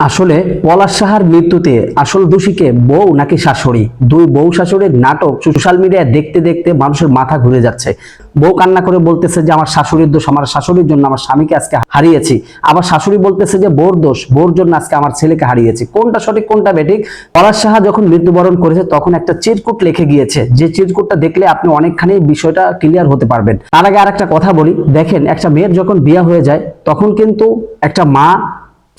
আসলে পলাশ সাহার মৃত্যুতে আসল দোষীকে বউ নাকি শাশুড়ি? দুই বউ শাশুড়ির নাটক সোশ্যাল মিডিয়ায় দেখতে দেখতে মানুষের মাথা ঘুরে যাচ্ছে। বউ কান্না করে বলতেছে যে, আমার শাশুড়ির দোষ, আমার শাশুড়ির জন্য আমার স্বামীকে আজকে হারিয়েছি। আবার শাশুড়ি বলতেছে যে বোর দোষ বোর জন্য আজকে আমার ছেলেকে হারিয়েছি। কোনটা সঠিক, কোনটা বেঠিক? পলাশ সাহা যখন মৃত্যুবরণ করেছে, তখন একটা চিরকুট লেখে গিয়েছে। যে চিরকুটটা দেখলে আপনি অনেকখানি বিষয়টা ক্লিয়ার হতে পারবেন। তার আগে আর একটা কথা বলি। দেখেন, একটা মেয়ের যখন বিয়ে হয়ে যায়, তখন কিন্তু একটা মা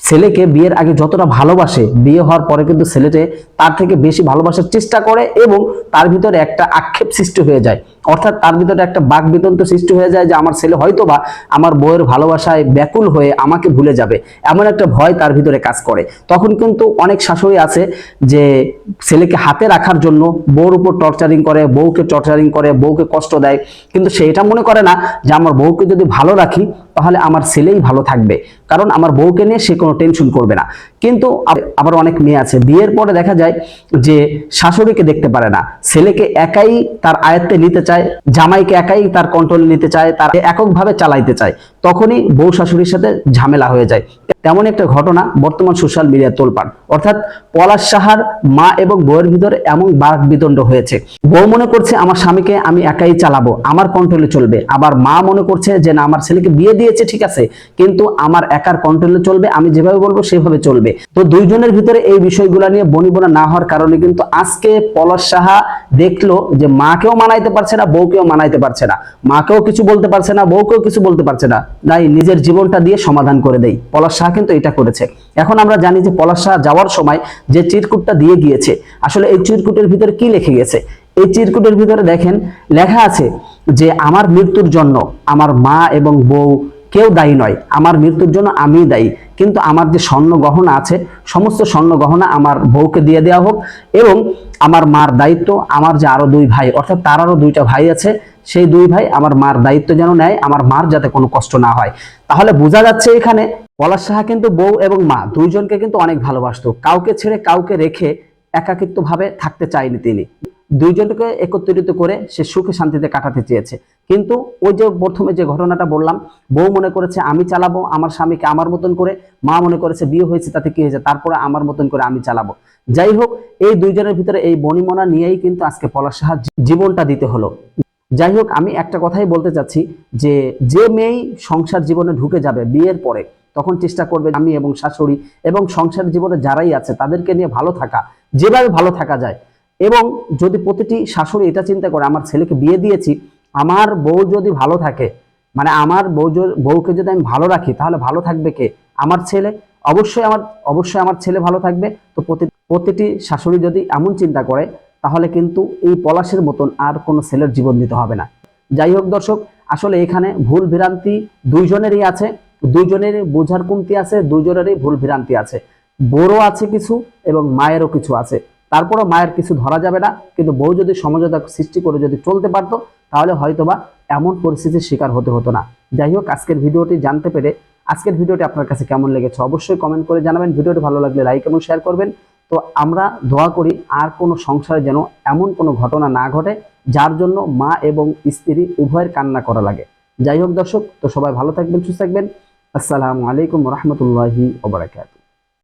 ছেলেকে বিয়ের আগে যতটা ভালোবাসে, বিয়ে হওয়ার পরে কিন্তু ছেলেটে তার থেকে বেশি ভালোবাসার চেষ্টা করে এবং তার ভিতরে একটা আক্ষেপ সৃষ্টি হয়ে যায়। অর্থাৎ তার ভিতরে একটা বাক বিতন্ত সৃষ্টি হয়ে যায় যে আমার ছেলে হয়তো বা আমার বউয়ের ভালোবাসায় ব্যাকুল হয়ে আমাকে ভুলে যাবে। এমন একটা ভয় তার ভিতরে কাজ করে। তখন কিন্তু অনেক শাশুড়ি আছে যে ছেলেকে হাতে রাখার জন্য বউর উপর টর্চারিং করে, বউকে টর্চারিং করে, বউকে কষ্ট দেয়। কিন্তু সে এটা মনে করে না যে আমার বউকে যদি ভালো রাখি তাহলে আমার ছেলেই ভালো থাকবে। কারণ আমার বউকে নিয়ে সে কোনো টেনশন করবে না। কিন্তু আবার অনেক মেয়ে আছে। বিয়ের পরে দেখা যায় যে শাশুড়িকে দেখতে পারে না। ছেলেকে একাই তার আয়ত্তে নিতে চায়, জামাইকে একাই তার কন্ট্রোলে নিতে চায়, তার এককভাবে চালাইতে চায়, তখনই বউ শাশুড়ির সাথে ঝামেলা হয়ে যায়। তেমন একটা ঘটনা বর্তমান সোশ্যাল মিডিয়া তোলপান অর্থাৎ পলাশ সাহার মা এবং বউয়ের ভিতরে এমন বাক বিদণ্ড হয়েছে। বউ মনে করছে, আমার স্বামীকে আমি একাই চালাবো, আমার কন্ট্রোলে চলবে। আবার মা মনে করছে যে, না, আমার ছেলেকে বিয়ে দিয়েছে, ঠিক আছে, কিন্তু আমার একার কন্ট্রোলে চলবে, আমি যেভাবে বলব, সেভাবে চলবে। তো দুইজনের ভিতরে এই বিষয়গুলো নিয়ে বনিবনা না হওয়ার কারণে কিন্তু আজকে পলাশ সাহা দেখল যে, মাকেও মানাইতে পারছে না, বউকেও মানাইতে পারছে না। মাকেও কিছু বলতে পারছে না, বউকেও কিছু বলতে পারছে না। তাই নিজের জীবনটা দিয়ে সমাধান করে দেই। পলাশ শাহ কিন্তু এটা করেছে। এখন আমরা জানি যে পলাশ শাহ যাওয়ার সময় যে চিরকুটটা দিয়ে গিয়েছে, আসলে এই চিরকুটের ভিতরে কি লিখে গেছে? এই চিরকুটের ভিতরে দেখেন, লেখা আছে যে আমার মৃত্যুর জন্য আমার মা এবং বউ কেউ দায়ী নয়। আমার মৃত্যুর জন্য আমি দায়ী। কিন্তু আমার যে স্বর্ণ গহনা আছে, সমস্ত স্বর্ণ গহনা আমার বউকে দিয়ে দেওয়া হোক এবং আমার মার দায়িত্ব, আমার যে আরও দুই ভাই, অর্থাৎ তার আরও দুইটা ভাই আছে, সেই দুই ভাই আমার মার দায়িত্ব যেন নেয়, আমার মার যাতে কোনো কষ্ট না হয়। তাহলে বোঝা যাচ্ছে এখানে পলাশ সাহা কিন্তু বউ এবং মা, দুইজনকে কিন্তু অনেক ভালোবাসতো। কাউকে ছেড়ে কাউকে রেখে একাকিত্ব ভাবে থাকতে চায়নি তিনি। দুইজনকে একত্রিত করে সে সুখে শান্তিতে কাটাতে চেয়েছে। কিন্তু ওই যে প্রথমে যে ঘটনাটা বললাম, বউ মনে করেছে, আমি চালাবো, আমার স্বামীকে আমার মতন করে। মা মনে করেছে, বিয়ে হয়েছে, তাতে কি হয়েছে? তারপরে আমার মতন করে আমি চালাবো। যাই হোক, এই দুইজনের ভিতরে এই বনিমনা নিয়েই কিন্তু আজকে পলাশ সাহা জীবনটা দিতে হলো। যাই হোক, আমি একটা কথাই বলতে চাচ্ছি যে যে মেয়েই সংসার জীবনে ঢুকে যাবে বিয়ের পরে, তখন চেষ্টা করবে আমি এবং শাশুড়ি এবং সংসার জীবনে যারাই আছে তাদেরকে নিয়ে ভালো থাকা, যেভাবে ভালো থাকা যায়। এবং যদি প্রতিটি শাশুড়ি এটা চিন্তা করে, আমার ছেলেকে বিয়ে দিয়েছি, আমার বউ যদি ভালো থাকে মানে আমার বউ বউকে যদি আমি ভালো রাখি, তাহলে ভালো থাকবে কে? আমার ছেলে? অবশ্যই আমার অবশ্যই আমার ছেলে ভালো থাকবে। তো প্রতি- প্রতিটি শাশুড়ি যদি এমন চিন্তা করে তাহলে কিন্তু এই পলাশের মতন আর কোনো ছেলের জীবন দিতে হবে না। যাই হোক দর্শক, আসলে এখানে ভুল ভ্রান্তি দুইজনেরই আছে, দুইজনেরই বোঝার কমতি আছে, দুইজনেরই ভুল ভ্রান্তি আছে। বড় আছে কিছু এবং মায়েরও কিছু আছে। তারপরও মায়ের কিছু ধরা যাবে না, কিন্তু বউ যদি সমঝোতা সৃষ্টি করে যদি চলতে পারতো, তাহলে হয়তোবা এমন পরিস্থিতির শিকার হতে হতো না। যাই হোক, আজকের ভিডিওটি জানতে পেরে আজকের ভিডিওটি আপনার কাছে কেমন লেগেছে অবশ্যই কমেন্ট করে জানাবেন। ভিডিওটি ভালো লাগলে লাইক এবং শেয়ার করবেন। তো আমরা দোয়া করি আর কোনো সংসারে যেন এমন কোনো ঘটনা না ঘটে, যার জন্য মা এবং স্ত্রী উভয়ের কান্না করা লাগে। যাই হোক দর্শক, তো সবাই ভালো থাকবেন, সুস্থ থাকবেন। আসসালামু আলাইকুম রহমতুল্লাহি ওবরাকাতুহ